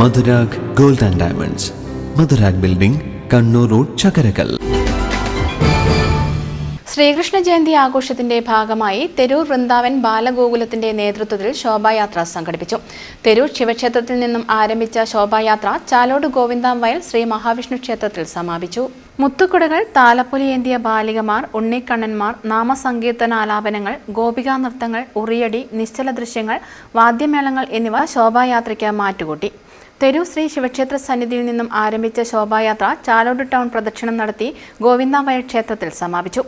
Madhurag gold and diamonds. Madhurag building Kannur road Chakkarakkal. Sreekrishna Jayanthi ആഘോഷത്തിന്റെ ഭാഗമായി തെരൂർ വൃന്ദാവൻ ബാലഗോകുലത്തിന്റെ നേതൃത്വത്തിൽ ശോഭായാത്ര സംഘടിപ്പിച്ചു. തെരൂർ ശിവക്ഷേത്രത്തിൽ നിന്നും ആരംഭിച്ച ശോഭായാത്ര ചാലോട് ഗോവിന്ദാം വയൽ ശ്രീ മഹാവിഷ്ണു ക്ഷേത്രത്തിൽ സമാപിച്ചു. മുത്തുക്കുടകൾ താലപ്പൊലിയേന്തിയ ബാലികമാർ ഉണ്ണിക്കണ്ണന്മാർ നാമസങ്കീർത്തനാലാപനങ്ങൾ ഗോപികാ നൃത്തങ്ങൾ ഉറിയടി നിശ്ചല ദൃശ്യങ്ങൾ വാദ്യമേളങ്ങൾ എന്നിവ ശോഭായാത്രയ്ക്ക് മാറ്റുകൂട്ടി. തെരൂർ ശ്രീ ശിവക്ഷേത്ര സന്നിധിയിൽ നിന്നും ആരംഭിച്ച ശോഭായാത്ര ചാലോട് ടൗൺ പ്രദക്ഷിണം നടത്തി ഗോവിന്ദാമയ ക്ഷേത്രത്തിൽ സമാപിച്ചു.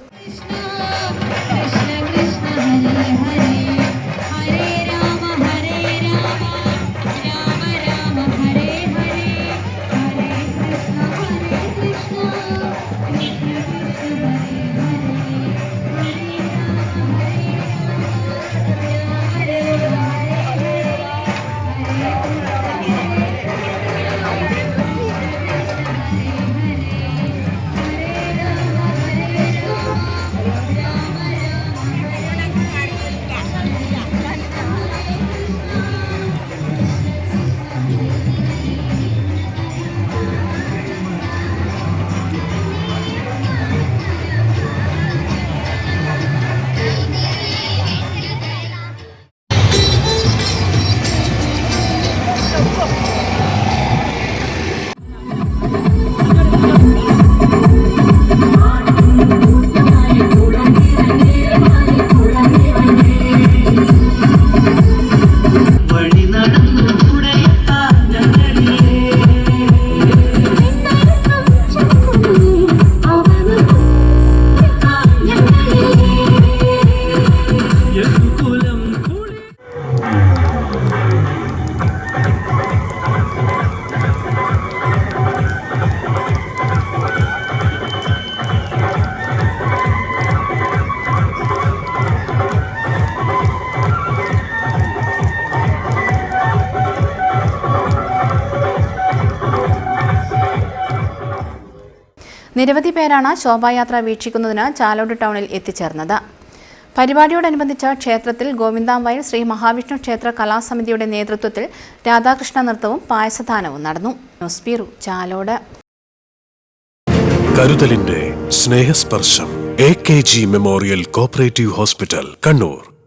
നിരവധി പേരാണ് ശോഭായാത്ര വീക്ഷിക്കുന്നതിന് ചാലോട് ടൗണിൽ എത്തിച്ചേർന്നത്. പരിപാടിയോടനുബന്ധിച്ച് ക്ഷേത്രത്തിൽ ഗോവിന്ദാംവയൽ ശ്രീ മഹാവിഷ്ണു ക്ഷേത്ര കലാസമിതിയുടെ നേതൃത്വത്തിൽ രാധാകൃഷ്ണ നൃത്തവും പായസദാനവും നടന്നു. News bureau Chalode. കരുതലിന്റെ Snehasparsham A K G memorial cooperative hospital Kannur.